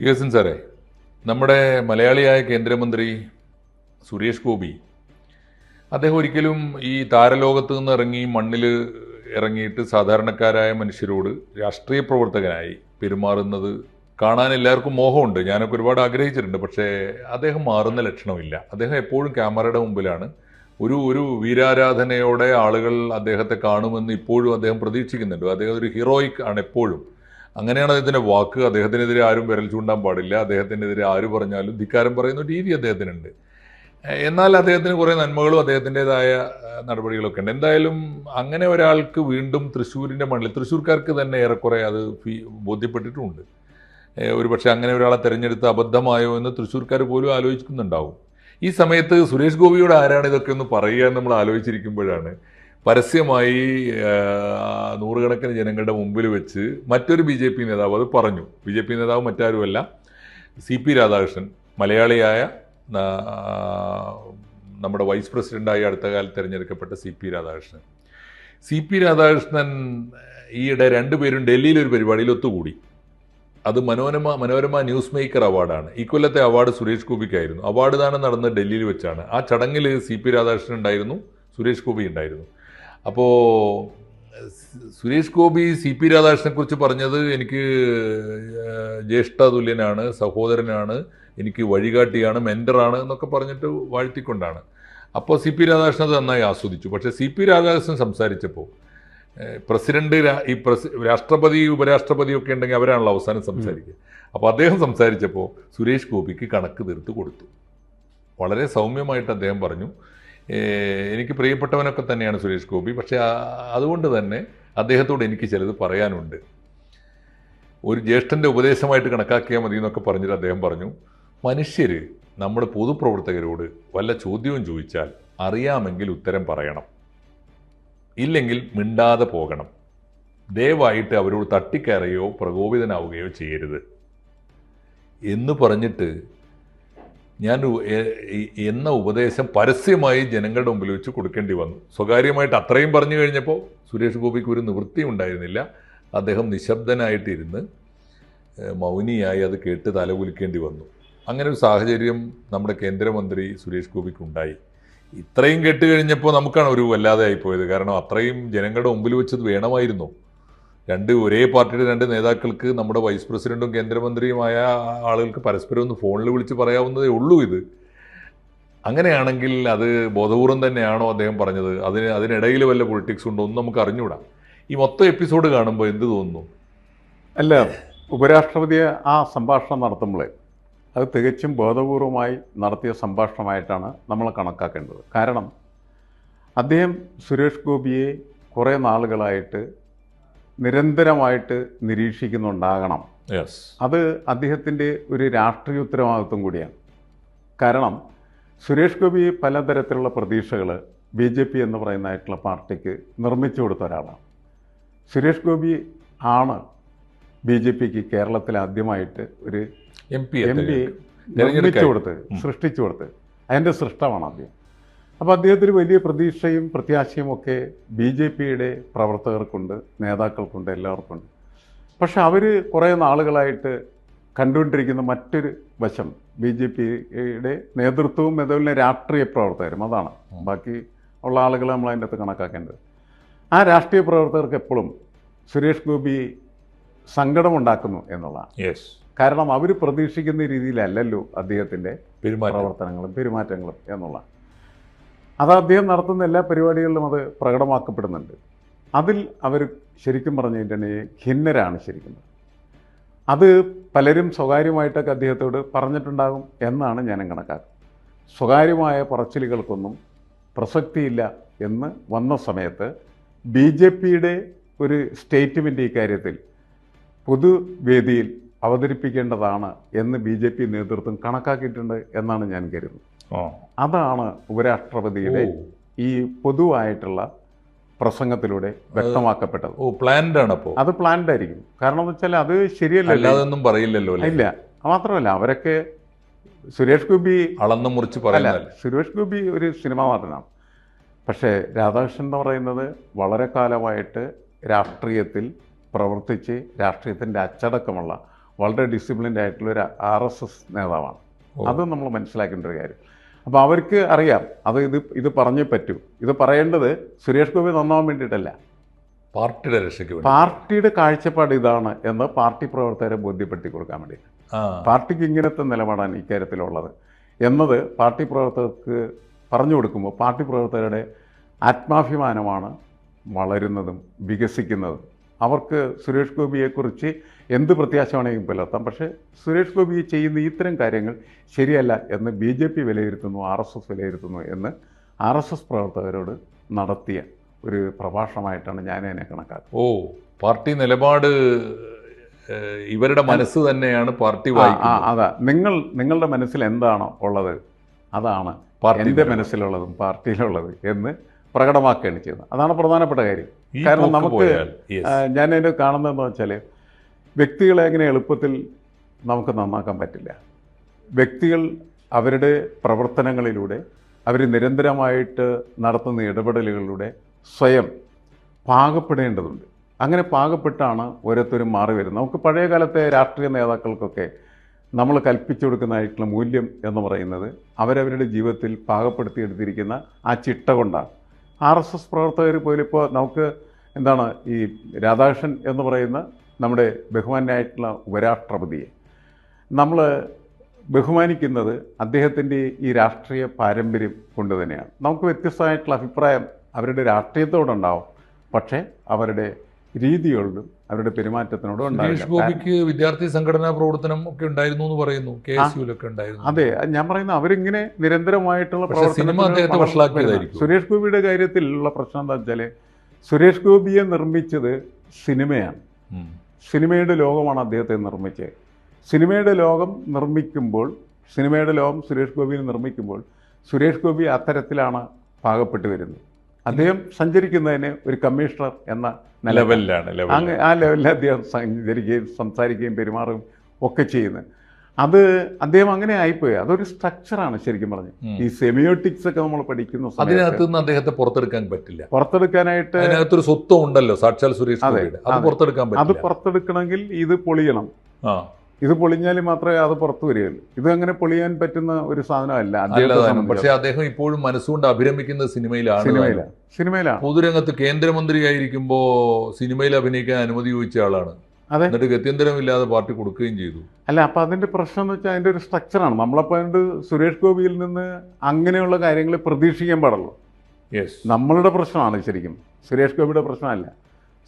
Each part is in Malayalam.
പി സാറേ നമ്മുടെ മലയാളിയായ കേന്ദ്രമന്ത്രി സുരേഷ് ഗോപി അദ്ദേഹം ഒരിക്കലും ഈ താരലോകത്ത് നിന്ന് ഇറങ്ങി മണ്ണിൽ ഇറങ്ങിയിട്ട് സാധാരണക്കാരായ മനുഷ്യരോട് രാഷ്ട്രീയ പ്രവർത്തകനായി പെരുമാറുന്നത് കാണാൻ എല്ലാവർക്കും മോഹമുണ്ട്. ഞാനൊക്കെ ഒരുപാട് ആഗ്രഹിച്ചിട്ടുണ്ട് പക്ഷേ അദ്ദേഹം മാറുന്ന ലക്ഷണമില്ല. അദ്ദേഹം എപ്പോഴും ക്യാമറയുടെ മുമ്പിലാണ്. ഒരു ഒരു വീരാരാധനയോടെ ആളുകൾ അദ്ദേഹത്തെ കാണുമെന്ന് ഇപ്പോഴും അദ്ദേഹം പ്രതീക്ഷിക്കുന്നുണ്ട്. അദ്ദേഹം ഒരു ഹീറോയിക് ആണ് എപ്പോഴും. അങ്ങനെയാണ് അദ്ദേഹത്തിന്റെ വാക്ക്. അദ്ദേഹത്തിനെതിരെ ആരും വിരൽ ചൂണ്ടാൻ പാടില്ല. അദ്ദേഹത്തിനെതിരെ ആര് പറഞ്ഞാലും ധിക്കാരം പറയുന്ന രീതി അദ്ദേഹത്തിനുണ്ട്. എന്നാൽ അദ്ദേഹത്തിന് കുറേ നന്മകളും അദ്ദേഹത്തിന്റെതായ നടപടികളൊക്കെ ഉണ്ട്. എന്തായാലും അങ്ങനെ ഒരാൾക്ക് വീണ്ടും തൃശ്ശൂരിന്റെ മണ്ണിൽ തൃശ്ശൂർക്കാർക്ക് തന്നെ ഏറെക്കുറെ അത് ബോധ്യപ്പെട്ടിട്ടുമുണ്ട് ഒരു പക്ഷേ അങ്ങനെ ഒരാളെ തിരഞ്ഞെടുത്ത് അബദ്ധമായോ എന്ന് തൃശ്ശൂർക്കാർ പോലും ആലോചിക്കുന്നുണ്ടാവും. ഈ സമയത്ത് സുരേഷ് ഗോപിയോട് ആരാണ് ഇതൊക്കെ ഒന്ന് പറയുക നമ്മൾ ആലോചിച്ചിരിക്കുമ്പോഴാണ് പരസ്യമായി നൂറുകണക്കിന് ജനങ്ങളുടെ മുമ്പിൽ വെച്ച് മറ്റൊരു ബി ജെ പി നേതാവ് അത് പറഞ്ഞു. ബി ജെ പി നേതാവ് മറ്റാരുമല്ല സി പി രാധാകൃഷ്ണൻ മലയാളിയായ നമ്മുടെ വൈസ് പ്രസിഡന്റായി അടുത്ത കാലത്ത് തിരഞ്ഞെടുക്കപ്പെട്ട C P Radhakrishnan. C P Radhakrishnan ഈയിടെ രണ്ടുപേരും ഡൽഹിയിൽ ഒരു പരിപാടിയിൽ ഒത്തുകൂടി. അത് മനോരമ മനോരമ ന്യൂസ് മേക്കർ അവാർഡാണ്. ഈ കൊല്ലത്തെ അവാർഡ് സുരേഷ് ഗോപിക്കായിരുന്നു. അവാർഡ് ദാനം നടന്നത് ഡൽഹിയിൽ വെച്ചാണ്. ആ ചടങ്ങിൽ സി പി രാധാകൃഷ്ണൻ ഉണ്ടായിരുന്നു സുരേഷ് ഗോപി ഉണ്ടായിരുന്നു. അപ്പോൾ സുരേഷ് ഗോപി സി പി രാധാകൃഷ്ണനെ കുറിച്ച് പറഞ്ഞത് എനിക്ക് ജ്യേഷ്ഠ തുല്യനാണ് സഹോദരനാണ് എനിക്ക് വഴികാട്ടിയാണ് മെന്ററാണ് എന്നൊക്കെ പറഞ്ഞിട്ട് വാഴ്ത്തിക്കൊണ്ടാണ്. അപ്പോൾ സി പി രാധാകൃഷ്ണൻ അത് നന്നായി ആസ്വദിച്ചു. പക്ഷേ സി പി രാധാകൃഷ്ണൻ സംസാരിച്ചപ്പോൾ പ്രസിഡന്റ് ഈ പ്രസി രാഷ്ട്രപതി ഉപരാഷ്ട്രപതി ഒക്കെ ഉണ്ടെങ്കിൽ അവരാണല്ലോ അവസാനം സംസാരിക്കുക. അപ്പോൾ അദ്ദേഹം സംസാരിച്ചപ്പോൾ സുരേഷ് ഗോപിക്ക് കണക്ക് തീർത്ത് കൊടുത്തു. വളരെ സൗമ്യമായിട്ട് അദ്ദേഹം പറഞ്ഞു. എനിക്ക് പ്രിയപ്പെട്ടവനൊക്കെ തന്നെയാണ് സുരേഷ് ഗോപി. പക്ഷേ അതുകൊണ്ട് തന്നെ അദ്ദേഹത്തോട് എനിക്ക് ചിലത് പറയാനുണ്ട്. ഒരു ജ്യേഷ്ഠന്റെ ഉപദേശമായിട്ട് കണക്കാക്കിയാൽ മതി എന്നൊക്കെ പറഞ്ഞിട്ട് അദ്ദേഹം പറഞ്ഞു മനുഷ്യർ നമ്മുടെ പൊതുപ്രവർത്തകരോട് വല്ല ചോദ്യവും ചോദിച്ചാൽ അറിയാമെങ്കിൽ ഉത്തരം പറയണം. ഇല്ലെങ്കിൽ മിണ്ടാതെ പോകണം. ദയവായിട്ട് അവരോട് തട്ടിക്കയറുകയോ പ്രകോപിതനാവുകയോ ചെയ്യരുത്. എന്ന് പറഞ്ഞിട്ട് ഞാൻ എന്ന ഉപദേശം പരസ്യമായി ജനങ്ങളുടെ മുമ്പിൽ വെച്ച് കൊടുക്കേണ്ടി വന്നു. സ്വകാര്യമായിട്ട് അത്രയും പറഞ്ഞു കഴിഞ്ഞപ്പോൾ സുരേഷ് ഗോപിക്ക് ഒരു നിവൃത്തി ഉണ്ടായിരുന്നില്ല. അദ്ദേഹം നിശബ്ദനായിട്ടിരുന്ന് മൗനിയായി അത് കേട്ട് തലകുലിക്കേണ്ടി വന്നു. അങ്ങനെ ഒരു സാഹചര്യം നമ്മുടെ കേന്ദ്രമന്ത്രി സുരേഷ് ഗോപിക്ക് ഉണ്ടായി ഇത്രയും കേട്ട് കഴിഞ്ഞപ്പോൾ നമുക്കാണ് ഒരു വല്ലാതെ ആയിപ്പോയത്. കാരണം അത്രയും ജനങ്ങളുടെ മുമ്പിൽ വെച്ചത് വേണമായിരുന്നു. രണ്ട് ഒരേ പാർട്ടിയുടെ രണ്ട് നേതാക്കൾക്ക് നമ്മുടെ വൈസ് പ്രസിഡന്റും കേന്ദ്രമന്ത്രിയുമായ ആളുകൾക്ക് പരസ്പരം ഒന്ന് ഫോണിൽ വിളിച്ച് പറയാവുന്നതേ ഉള്ളൂ ഇത്. അങ്ങനെയാണെങ്കിൽ അത് ബോധപൂർവം തന്നെയാണോ അദ്ദേഹം പറഞ്ഞത്? അതിന് അതിനിടയിൽ വല്ല പൊളിറ്റിക്സ് ഉണ്ടോ ഒന്നും നമുക്ക് അറിഞ്ഞുകൂടാ ഈ മൊത്തം എപ്പിസോഡ് കാണുമ്പോൾ എന്ത് തോന്നുന്നു? അല്ല ഉപരാഷ്ട്രപതിയെ ആ സംഭാഷണം നടത്തുമ്പോൾ അത് തികച്ചും ബോധപൂർവമായി നടത്തിയ സംഭാഷണമായിട്ടാണ് നമ്മൾ കണക്കാക്കേണ്ടത്. കാരണം അദ്ദേഹം സുരേഷ് ഗോപിയെ കുറേ നാളുകളായിട്ട് നിരന്തരമായിട്ട് നിരീക്ഷിക്കുന്നുണ്ടാകണം. അത് അദ്ദേഹത്തിന്റെ ഒരു രാഷ്ട്രീയ ഉത്തരവാദിത്വം കൂടിയാണ്. കാരണം സുരേഷ് ഗോപി പലതരത്തിലുള്ള പ്രതീക്ഷകൾ ബി ജെ പി എന്ന് പറയുന്നതായിട്ടുള്ള പാർട്ടിക്ക് നിർമ്മിച്ചു കൊടുത്ത ഒരാളാണ്. സുരേഷ് ഗോപി ആണ് ബി ജെ പിക്ക് കേരളത്തിൽ ആദ്യമായിട്ട് ഒരു എം പി എം പി നിർമ്മിച്ചു കൊടുത്ത് സൃഷ്ടിച്ചു കൊടുത്ത്. അതിന്റെ സൃഷ്ടമാണ് അദ്ദേഹം അപ്പോൾ അദ്ദേഹത്തിന് വലിയ പ്രതീക്ഷയും പ്രത്യാശയും ഒക്കെ ബി ജെ പിയുടെ പ്രവർത്തകർക്കുണ്ട് നേതാക്കൾക്കുണ്ട് എല്ലാവർക്കുണ്ട്. പക്ഷെ അവർ കുറേ നാളുകളായിട്ട് കണ്ടുകൊണ്ടിരിക്കുന്ന മറ്റൊരു വശം ബി ജെ പിയുടെ നേതൃത്വവും അതുപോലെ രാഷ്ട്രീയ പ്രവർത്തകരും അതാണ്. ബാക്കി ഉള്ള ആളുകളെ നമ്മൾ അതിന്റെ അകത്ത് കണക്കാക്കേണ്ടത്. ആ രാഷ്ട്രീയ പ്രവർത്തകർക്ക് എപ്പോഴും സുരേഷ് ഗോപി സങ്കടമുണ്ടാക്കുന്നു എന്നുള്ളതാണ്. യെസ് കാരണം അവർ പ്രതീക്ഷിക്കുന്ന രീതിയിലല്ലല്ലോ അദ്ദേഹത്തിന്റെ പെരുമാറ്റം. പ്രവർത്തനങ്ങളും പെരുമാറ്റങ്ങളും എന്നുള്ള അത് അദ്ദേഹം നടത്തുന്ന എല്ലാ പരിപാടികളിലും അത് പ്രകടമാക്കപ്പെടുന്നുണ്ട്. അതിൽ അവർ ശരിക്കും പറഞ്ഞു കഴിഞ്ഞിട്ടുണ്ടെങ്കിൽ ഖിന്നരാണ് ശരിക്കും അത് പലരും സ്വകാര്യമായിട്ടൊക്കെ അദ്ദേഹത്തോട് പറഞ്ഞിട്ടുണ്ടാകും എന്നാണ് ഞാൻ കണക്കാക്കുന്നത്. സ്വകാര്യമായ പറച്ചിലുകൾക്കൊന്നും പ്രസക്തിയില്ല എന്ന് വന്ന സമയത്ത് ബി ജെ പിയുടെ ഒരു സ്റ്റേറ്റ്മെന്റ് ഈ കാര്യത്തിൽ പൊതുവേദിയിൽ അവതരിപ്പിക്കേണ്ടതാണ് എന്ന് ബി ജെ പി നേതൃത്വം കണക്കാക്കിയിട്ടുണ്ട് എന്നാണ് ഞാൻ കരുതുന്നത്. അതാണ് ഉപരാഷ്ട്രപതിയുടെ. ഈ പൊതുവായിട്ടുള്ള പ്രസംഗത്തിലൂടെ വ്യക്തമാക്കപ്പെട്ടത്. ഓ പ്ലാൻഡ് ആണ് അപ്പോൾ അത് പ്ലാൻഡ് ആയിരിക്കും. കാരണം എന്ന് വെച്ചാൽ അത് അല്ലാതെ പറയില്ലല്ലോ ഇല്ല. മാത്രമല്ല അവരൊക്കെ സുരേഷ് ഗോപി അളന്ന് മുറിച്ച് പറയാനല്ല സുരേഷ് ഗോപി ഒരു സിനിമ നടനാണ്. പക്ഷേ രാധാകൃഷ്ണൻ എന്ന് പറയുന്നത് വളരെ കാലമായിട്ട് രാഷ്ട്രീയത്തിൽ പ്രവർത്തിച്ച് രാഷ്ട്രീയത്തിന്റെ അച്ചടക്കമുള്ള വളരെ ഡിസിപ്ലിൻഡ് ആയിട്ടുള്ള ഒരു ആർ എസ് എസ് നേതാവാണ്. അത് നമ്മൾ മനസ്സിലാക്കേണ്ട ഒരു കാര്യം. അപ്പോൾ അവർക്ക് അറിയാം. അത് ഇത് ഇത് പറഞ്ഞേ പറ്റൂ. ഇത് പറയേണ്ടത് സുരേഷ് ഗോപി നന്നാവാൻ വേണ്ടിയിട്ടല്ല. പാർട്ടിയുടെ രക്ഷയ്ക്ക് പാർട്ടിയുടെ കാഴ്ചപ്പാട് ഇതാണ് എന്ന് പാർട്ടി പ്രവർത്തകരെ ബോധ്യപ്പെടുത്തി കൊടുക്കാൻ വേണ്ടി. പാർട്ടിക്ക് ഇങ്ങനത്തെ നിലപാടാണ് ഇക്കാര്യത്തിലുള്ളത് എന്നത് പാർട്ടി പ്രവർത്തകർക്ക് പറഞ്ഞു കൊടുക്കുമ്പോൾ പാർട്ടി പ്രവർത്തകരുടെ ആത്മാഭിമാനമാണ് വളരുന്നതും വികസിക്കുന്നതും. അവർക്ക് സുരേഷ് ഗോപിയെക്കുറിച്ച് എന്ത് പ്രത്യാശ വേണമെങ്കിലും പുലർത്താം. പക്ഷേ സുരേഷ് ഗോപി ചെയ്യുന്ന ഇത്തരം കാര്യങ്ങൾ ശരിയല്ല എന്ന് ബി ജെ പി വിലയിരുത്തുന്നു ആർ എസ് എസ് വിലയിരുത്തുന്നു എന്ന് ആർ എസ് എസ് പ്രവർത്തകരോട് നടത്തിയ ഒരു പ്രഭാഷണമായിട്ടാണ് ഞാൻ അതിനെ കണക്കാക്കുന്നത്. ഓ പാർട്ടി നിലപാട് ഇവരുടെ മനസ്സ് തന്നെയാണ് പാർട്ടി അതാ നിങ്ങൾ നിങ്ങളുടെ മനസ്സിൽ എന്താണോ ഉള്ളത് അതാണ് എന്റെ മനസ്സിലുള്ളതും പാർട്ടിയിലുള്ളത് എന്ന് പ്രകടമാക്കുകയാണ് ചെയ്യുന്നത് അതാണ് പ്രധാനപ്പെട്ട കാര്യം. കാരണം നമുക്ക് ഞാൻ എന്നെ കാണുന്നതെന്ന് വെച്ചാൽ വ്യക്തികളെ അങ്ങനെ എളുപ്പത്തിൽ നമുക്ക് നന്നാക്കാൻ പറ്റില്ല. വ്യക്തികൾ അവരുടെ പ്രവർത്തനങ്ങളിലൂടെ അവർ നിരന്തരമായിട്ട് നടത്തുന്ന ഇടപെടലുകളിലൂടെ സ്വയം പാകപ്പെടേണ്ടതുണ്ട്. അങ്ങനെ പാകപ്പെട്ടാണ് ഓരോരുത്തരും മാറി വരുന്നത്. നമുക്ക് പഴയ കാലത്തെ രാഷ്ട്രീയ നേതാക്കൾക്കൊക്കെ നമ്മൾ കൽപ്പിച്ചു കൊടുക്കുന്നതായിട്ടുള്ള മൂല്യം എന്ന് പറയുന്നത് അവരവരുടെ ജീവിതത്തിൽ പാകപ്പെടുത്തിയെടുത്തിരിക്കുന്ന ആ ചിട്ട കൊണ്ടാണ്. ആർ എസ് എസ് പ്രവർത്തകർ പോലും ഇപ്പോൾ നമുക്ക് എന്താണ് ഈ രാധാകൃഷ്ണൻ എന്ന് പറയുന്ന നമ്മുടെ ബഹുമാനായിട്ടുള്ള ഉപരാഷ്ട്രപതിയെ. നമ്മൾ ബഹുമാനിക്കുന്നത് അദ്ദേഹത്തിന്റെ ഈ രാഷ്ട്രീയ പാരമ്പര്യം കൊണ്ട് തന്നെയാണ്. നമുക്ക് വ്യത്യസ്തമായിട്ടുള്ള അഭിപ്രായം അവരുടെ രാഷ്ട്രീയത്തോടുണ്ടാവും. പക്ഷേ അവരുടെ രീതിയോടും അവരുടെ പെരുമാറ്റത്തിനോടും സുരേഷ് ഗോപിക്ക് വിദ്യാർത്ഥി സംഘടനാ പ്രവർത്തനം ഒക്കെ ഉണ്ടായിരുന്നു എന്ന് പറയുന്നു. കെ എസ് യുലൊക്കെ ഉണ്ടായിരുന്നു. അതെ ഞാൻ പറയുന്നത് അവരിങ്ങനെ നിരന്തരമായിട്ടുള്ള പ്രവർത്തനം. സുരേഷ് ഗോപിയുടെ കാര്യത്തിലുള്ള പ്രശ്നം എന്താ വെച്ചാൽ സുരേഷ് ഗോപിയെ നിർമ്മിച്ചത് സിനിമയാണ്. സിനിമയുടെ ലോകമാണ് അദ്ദേഹത്തെ നിർമ്മിച്ചത്. സിനിമയുടെ ലോകം നിർമ്മിക്കുമ്പോൾ സിനിമയുടെ ലോകം സുരേഷ് ഗോപിയെ നിർമ്മിക്കുമ്പോൾ സുരേഷ് ഗോപി അത്തരത്തിലാണ് പാകപ്പെട്ട് വരുന്നത്. അദ്ദേഹം സഞ്ചരിക്കുന്നതിന് ഒരു കമ്മീഷണർ എന്ന ലെവലിലാണ് അങ്ങ് ആ ലെവലിൽ അദ്ദേഹം സഞ്ചരിക്കുകയും സംസാരിക്കുകയും പെരുമാറുകയും ഒക്കെ ചെയ്യുന്നത് അത് അദ്ദേഹം അങ്ങനെ ആയിപ്പോയി. അതൊരു സ്ട്രക്ചറാണ് ശരിക്കും പറഞ്ഞു ഈ സെമിയോട്ടിക്സ് ഒക്കെ നമ്മൾ പഠിക്കുന്ന അതിനകത്ത് നിന്ന് അദ്ദേഹത്തെ പുറത്തെടുക്കാൻ പറ്റില്ല. പുറത്തെടുക്കാനായിട്ട് അതിനകത്തൊരു സ്വത്വം ഉണ്ടല്ലോ സാക്ഷാൽ സുരേഷ് അതെ, അത് പുറത്തെടുക്കാൻ അത് പുറത്തെടുക്കണമെങ്കിൽ ഇത് പൊളിയണം. ആ. ഇത് പൊളിഞ്ഞാൽ മാത്രമേ അത് പുറത്തു വരികയുള്ളൂ. ഇത് അങ്ങനെ പൊളിയാൻ പറ്റുന്ന ഒരു സാധനമല്ല. പക്ഷേ അദ്ദേഹം ഇപ്പോഴും മനസ്സുകൊണ്ട് അഭിരമിക്കുന്നത് സിനിമയിലാണ് സിനിമയിലാണ് സിനിമയിലാണ്. പൊതുരംഗത്ത് കേന്ദ്രമന്ത്രിയായിരിക്കുമ്പോ സിനിമയിൽ അഭിനയിക്കാൻ അനുമതി ചോദിച്ച ആളാണ്. അതെ. എന്നിട്ട് ഗത്യന്തരമില്ലാതെ പാർട്ടി കൊടുക്കുകയും ചെയ്തു. അല്ല അപ്പം അതിന്റെ പ്രശ്നം എന്ന് വെച്ചാൽ അതിന്റെ ഒരു സ്ട്രക്ചറാണ് നമ്മളപ്പോൾ അതുകൊണ്ട് സുരേഷ് ഗോപിയിൽ നിന്ന് അങ്ങനെയുള്ള കാര്യങ്ങൾ പ്രതീക്ഷിക്കാൻ പാടുള്ളൂ. യെസ് നമ്മളുടെ പ്രശ്നമാണ് ശരിക്കും. സുരേഷ് ഗോപിയുടെ പ്രശ്നമല്ല.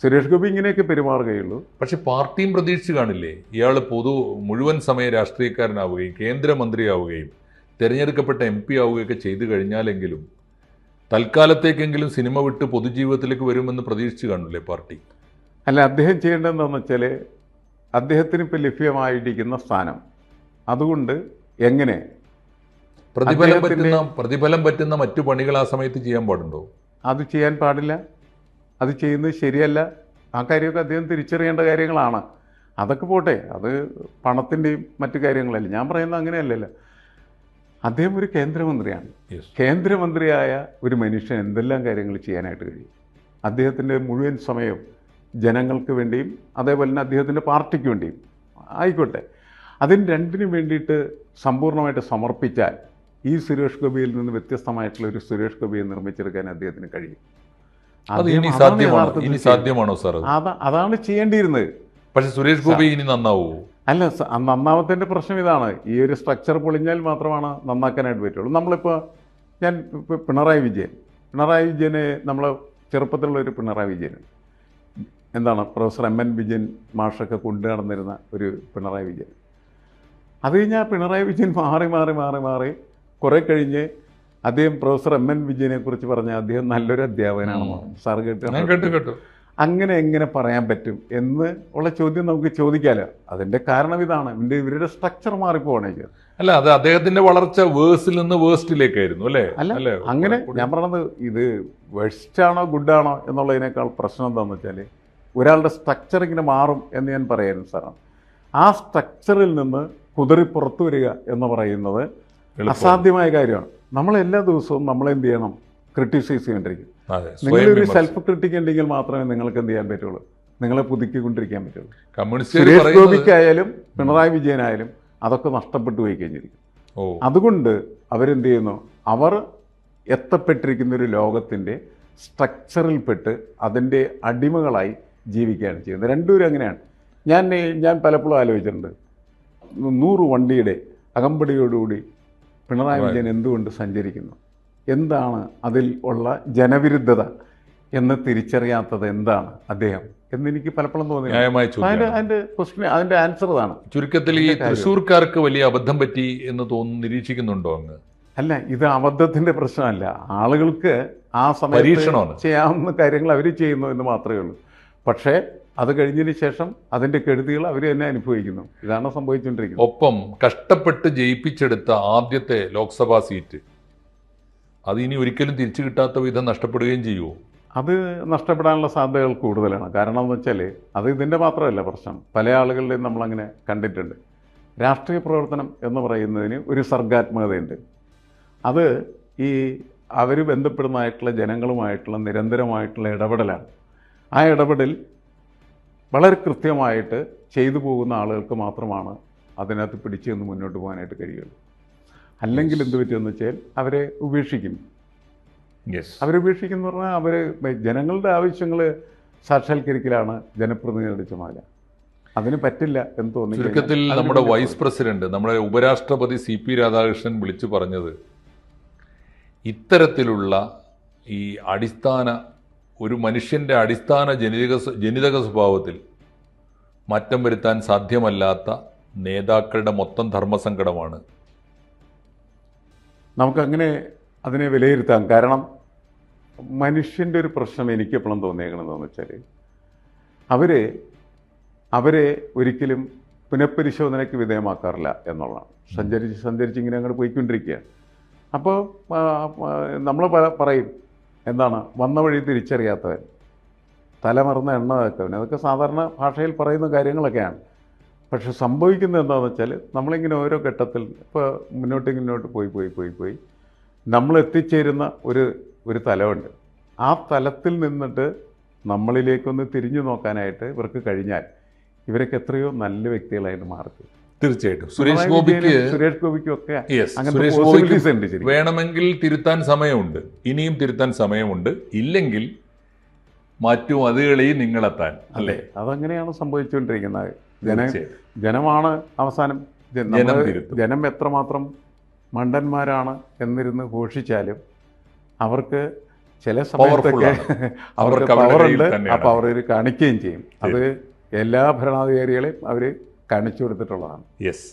സുരേഷ് ഗോപി ഇങ്ങനെയൊക്കെ പെരുമാറുകയുള്ളൂ. പക്ഷെ പാർട്ടിയും പ്രതീക്ഷിച്ച് കാണില്ലേ? ഇയാൾ പൊതു മുഴുവൻ സമയ രാഷ്ട്രീയക്കാരനാവുകയും കേന്ദ്രമന്ത്രിയാവുകയും തിരഞ്ഞെടുക്കപ്പെട്ട എം പി ആവുകയൊക്കെ ചെയ്തു കഴിഞ്ഞാലെങ്കിലും തൽക്കാലത്തേക്കെങ്കിലും സിനിമ വിട്ട് പൊതുജീവിതത്തിലേക്ക് വരുമെന്ന് പ്രതീക്ഷിച്ച് കാണില്ലേ പാർട്ടി? അല്ല അദ്ദേഹം ചെയ്യേണ്ടതെന്ന് വെച്ചാൽ അദ്ദേഹത്തിന് ഇപ്പോൾ ലഭ്യമായിരിക്കുന്ന സ്ഥാനം. അതുകൊണ്ട് എങ്ങനെ? പ്രതിഫലം പറ്റുന്ന പ്രതിഫലം പറ്റുന്ന മറ്റു പണികൾ ആ സമയത്ത് ചെയ്യാൻ പാടുണ്ടോ? അത് ചെയ്യാൻ പാടില്ല. അത് ചെയ്യുന്നത് ശരിയല്ല. ആ കാര്യമൊക്കെ അദ്ദേഹം തിരിച്ചറിയേണ്ട കാര്യങ്ങളാണ്. അതൊക്കെ പോട്ടെ അത് പണത്തിന്റെയും മറ്റു കാര്യങ്ങളല്ല. ഞാൻ പറയുന്നത് അങ്ങനെയല്ലല്ലോ. അദ്ദേഹം ഒരു കേന്ദ്രമന്ത്രിയാണ്. കേന്ദ്രമന്ത്രിയായ ഒരു മനുഷ്യൻ എന്തെല്ലാം കാര്യങ്ങൾ ചെയ്യാനായിട്ട് കഴിയും? അദ്ദേഹത്തിന്റെ മുഴുവൻ സമയം ജനങ്ങൾക്ക് വേണ്ടിയും അതേപോലെ തന്നെ അദ്ദേഹത്തിന്റെ പാർട്ടിക്ക് വേണ്ടിയും ആയിക്കോട്ടെ. അതിന് രണ്ടിനും വേണ്ടിയിട്ട് സമ്പൂർണമായിട്ട് സമർപ്പിച്ചാൽ ഈ സുരേഷ് ഗോപിയിൽ നിന്ന് വ്യത്യസ്തമായിട്ടുള്ള ഒരു സുരേഷ് ഗോപിയെ നിർമ്മിച്ചെടുക്കാൻ അദ്ദേഹത്തിന് കഴിയും. അത് ഇനി അതാണ് സാധ്യമാണോ? ഇനി. സാധ്യമാണോ സാർ? അതാണ് ചെയ്യേണ്ടിയിരുന്നത്. പക്ഷെ സുരേഷ് ഗോപി ഇനി നന്നാവൂ? അല്ല നന്നാമത്തിന്റെ പ്രശ്നം ഇതാണ്. ഈ ഒരു സ്ട്രക്ചർ പൊളിഞ്ഞാൽ മാത്രമാണ് നന്നാക്കാനായിട്ട് പറ്റുള്ളൂ. നമ്മളിപ്പോൾ ഞാൻ പിണറായി വിജയൻ. പിണറായി വിജയന് നമ്മൾ ചെറുപ്പത്തിലുള്ള ഒരു പിണറായി വിജയൻ. എന്താണ് പ്രൊഫസർ എം എൻ വിജയൻ മാഷൊക്കെ കൊണ്ടു നടന്നിരുന്ന ഒരു പിണറായി വിജയൻ. അത് കഴിഞ്ഞാൽ പിണറായി വിജയൻ മാറി മാറി മാറി മാറി കുറേ കഴിഞ്ഞ് അദ്ദേഹം പ്രൊഫസർ എം എൻ വിജയനെ കുറിച്ച് പറഞ്ഞ അദ്ദേഹം നല്ലൊരു അധ്യാപകനാണെന്ന്. സാർ കേട്ടു കേട്ടു കേട്ടു. അങ്ങനെ എങ്ങനെ പറയാൻ പറ്റും എന്ന് ഉള്ള ചോദ്യം നമുക്ക് ചോദിക്കാമല്ലോ അതിന്റെ കാരണം ഇതാണ്. ഇതിന്റെ ഇവരുടെ സ്ട്രക്ചർ മാറിപ്പോണേക്ക് അല്ല അത് അദ്ദേഹത്തിന്റെ വളർച്ച വേഴ്സിൽ നിന്ന് വേഴ്സ്റ്റിലേക്കായിരുന്നു അല്ലേ? അല്ല, അല്ലേ? അങ്ങനെ ഞാൻ പറഞ്ഞത് ഇത് ഗുഡ് ആണോ എന്നുള്ളതിനേക്കാൾ പ്രശ്നം എന്താണെന്ന് വെച്ചാൽ ഒരാളുടെ സ്ട്രക്ചർ ഇങ്ങനെ മാറും എന്ന് ഞാൻ പറയാനും സാറാണ്. ആ സ്ട്രക്ചറിൽ നിന്ന് കുതിറി പുറത്തു വരിക എന്ന് പറയുന്നത് അസാധ്യമായ കാര്യമാണ്. നമ്മൾ എല്ലാ ദിവസവും നമ്മൾ എന്ത് ചെയ്യണം? ക്രിട്ടിസൈസ് ചെയ്യേണ്ടിരിക്കും. നിങ്ങളൊരു സെൽഫ് ക്രിട്ടിക് ഉണ്ടെങ്കിൽ മാത്രമേ നിങ്ങൾക്ക് എന്ത് ചെയ്യാൻ പറ്റുള്ളൂ? നിങ്ങളെ പുതുക്കിക്കൊണ്ടിരിക്കാൻ പറ്റുള്ളൂ. കമ്മ്യൂണിസ്റ്റ് സുരേഷ് ഗോപിക്കായാലും പിണറായി വിജയനായാലും അതൊക്കെ നഷ്ടപ്പെട്ടു പോയി കഴിഞ്ഞിരിക്കും. അതുകൊണ്ട് അവരെന്ത് ചെയ്യുന്നു? അവർ എത്തപ്പെട്ടിരിക്കുന്ന ഒരു ലോകത്തിന്റെ സ്ട്രക്ചറിൽപ്പെട്ട് അതിന്റെ അടിമകളായി ജീവിക്കുകയാണ് ചെയ്യുന്നത്. രണ്ടുപേരും അങ്ങനെയാണ്. ഞാൻ ഞാൻ പലപ്പോഴും ആലോചിച്ചിട്ടുണ്ട്. നൂറ് വണ്ടിയുടെ അകമ്പടിയോടുകൂടി പിണറായി വിജയൻ എന്തുകൊണ്ട് സഞ്ചരിക്കുന്നു? എന്താണ് അതിൽ ഉള്ള ജനവിരുദ്ധത എന്ന് തിരിച്ചറിയാത്തത് എന്താണ് അദ്ദേഹം? എന്നെനിക്ക് പലപ്പോഴും തോന്നി അതിന്റെ അതിന്റെ അതിന്റെ ക്വസ്റ്റ്യൻ അതിന്റെ ആൻസർ അതാണ് ചുരുക്കത്തിൽ ഈ അതിന്റെ. തൃശ്ശൂർക്കാർക്ക് വലിയ അബദ്ധം പറ്റി എന്ന് തോന്നുന്നു നിരീക്ഷിക്കുന്നുണ്ടോ അങ്ങ്? അല്ല ഇത് അബദ്ധത്തിന്റെ പ്രശ്നമല്ല. ആളുകൾക്ക് ആ സമയത്ത്. ചെയ്യാവുന്ന കാര്യങ്ങൾ അവർ ചെയ്യുന്നു എന്ന് മാത്രമേ ഉള്ളൂ. പക്ഷേ അത് കഴിഞ്ഞതിന് ശേഷം അതിന്റെ കെടുതികൾ അവർ തന്നെ അനുഭവിക്കുന്നു. ഇതാണ് സംഭവിച്ചുകൊണ്ടിരിക്കുന്നത്. ഒപ്പം കഷ്ടപ്പെട്ട് ജയിപ്പിച്ചെടുത്ത ആദ്യത്തെ ലോക്സഭാ സീറ്റ്. അത് ഇനി ഒരിക്കലും തിരിച്ചു കിട്ടാത്ത വിധം നഷ്ടപ്പെടുകയും ചെയ്യുമോ അത് നഷ്ടപ്പെടാനുള്ള സാധ്യതകൾ കൂടുതലാണ്. കാരണം എന്ന് വെച്ചാൽ അത് ഇതിന്റെ മാത്രമല്ല പ്രശ്നം. പല ആളുകളുടെയും നമ്മളങ്ങനെ കണ്ടിട്ടുണ്ട്. രാഷ്ട്രീയ പ്രവർത്തനം എന്ന് പറയുന്നതിന് ഒരു സർഗാത്മകതയുണ്ട്. അത് ഈ അവർ ബന്ധപ്പെടുന്നതായിട്ടുള്ള ജനങ്ങളുമായിട്ടുള്ള നിരന്തരമായിട്ടുള്ള ഇടപെടലാണ്. ആ ഇടപെടൽ വളരെ കൃത്യമായിട്ട് ചെയ്തു പോകുന്ന ആളുകൾക്ക് മാത്രമാണ് അതിനകത്ത് പിടിച്ചു നിന്ന് മുന്നോട്ട് പോകാനായിട്ട് കഴിയുള്ളൂ. അല്ലെങ്കിൽ എന്ത് പറ്റുമെന്ന് വെച്ചാൽ അവരെ ഉപേക്ഷിക്കും. യെസ് അവരുപേക്ഷിക്കുന്ന പറഞ്ഞാൽ അവർ ജനങ്ങളുടെ ആവശ്യങ്ങൾ സാക്ഷാത്കരിക്കലാണ് ജനപ്രതിനിധികളുടെ ചുമതല. അതിന് പറ്റില്ല എന്ന് തോന്നി ചുരുക്കത്തിൽ നമ്മുടെ വൈസ് പ്രസിഡന്റ് നമ്മുടെ ഉപരാഷ്ട്രപതി സി പി രാധാകൃഷ്ണൻ വിളിച്ചു പറഞ്ഞത് ഇത്തരത്തിലുള്ള ഈ അടിസ്ഥാന ഒരു മനുഷ്യന്റെ അടിസ്ഥാന ജനിതക ജനിതക സ്വഭാവത്തിൽ മാറ്റം വരുത്താൻ സാധ്യമല്ലാത്ത നേതാക്കളുടെ മൊത്തം ധർമ്മസങ്കടമാണ്. നമുക്കങ്ങനെ അതിനെ വിലയിരുത്താം. കാരണം മനുഷ്യന്റെ ഒരു പ്രശ്നം എനിക്ക് എപ്പോഴും തോന്നിയേക്കണമെന്ന് വെച്ചാൽ അവർ അവരെ ഒരിക്കലും പുനഃപരിശോധനയ്ക്ക് വിധേയമാക്കാറില്ല എന്നുള്ളതാണ്. സഞ്ചരിച്ച് സഞ്ചരിച്ച് ഇങ്ങനെ അങ്ങോട്ട് പോയിക്കൊണ്ടിരിക്കുകയാണ്. അപ്പോൾ നമ്മൾ പറയും എന്താണ്? വന്ന വഴി തിരിച്ചറിയാത്തവൻ. തലമറന്ന എണ്ണ വെക്കവൻ അതൊക്കെ സാധാരണ ഭാഷയിൽ പറയുന്ന കാര്യങ്ങളൊക്കെയാണ്. പക്ഷെ സംഭവിക്കുന്നത് എന്താണെന്ന് വെച്ചാൽ നമ്മളിങ്ങനെ ഓരോ ഘട്ടത്തിൽ ഇപ്പോൾ മുന്നോട്ട് ഇങ്ങോട്ട് പോയി പോയി പോയി പോയി നമ്മൾ എത്തിച്ചേരുന്ന ഒരു ഒരു തലമുണ്ട്. ആ തലത്തിൽ നിന്നിട്ട് നമ്മളിലേക്കൊന്ന് തിരിഞ്ഞു നോക്കാനായിട്ട് ഇവർക്ക് കഴിഞ്ഞാൽ ഇവരൊക്കെ എത്രയോ നല്ല വ്യക്തികളായിട്ട് മാറി. തീർച്ചയായിട്ടും. സുരേഷ് ഗോപിക്ക് സുരേഷ് ഗോപിക്കും ഒക്കെ സുരേഷ് ഗോപിക്ക് വേണമെങ്കിൽ തിരുത്താൻ സമയമുണ്ട്. ഇനിയും തിരുത്താൻ സമയമുണ്ട്. ഇല്ലെങ്കിൽ മാറ്റും അതുകളെയും നിങ്ങളെത്താൻ അല്ലേ? അതങ്ങനെയാണ് സംഭവിച്ചുകൊണ്ടിരിക്കുന്നത്. ജന ജനമാണ് അവസാനം. ജനം എത്രമാത്രം മണ്ടന്മാരാണ് എന്നിരുന്ന് ഘോഷിച്ചാലും അവർക്ക് ചില സമയത്തൊക്കെ അവർക്ക് പവറുണ്ട് അപ്പോൾ അവർ കാണിക്കുകയും ചെയ്യും. അത് എല്ലാ ഭരണാധികാരികളെയും അവർ കാണിച്ചു കൊടുത്തിട്ടുള്ളതാണ്. യെസ്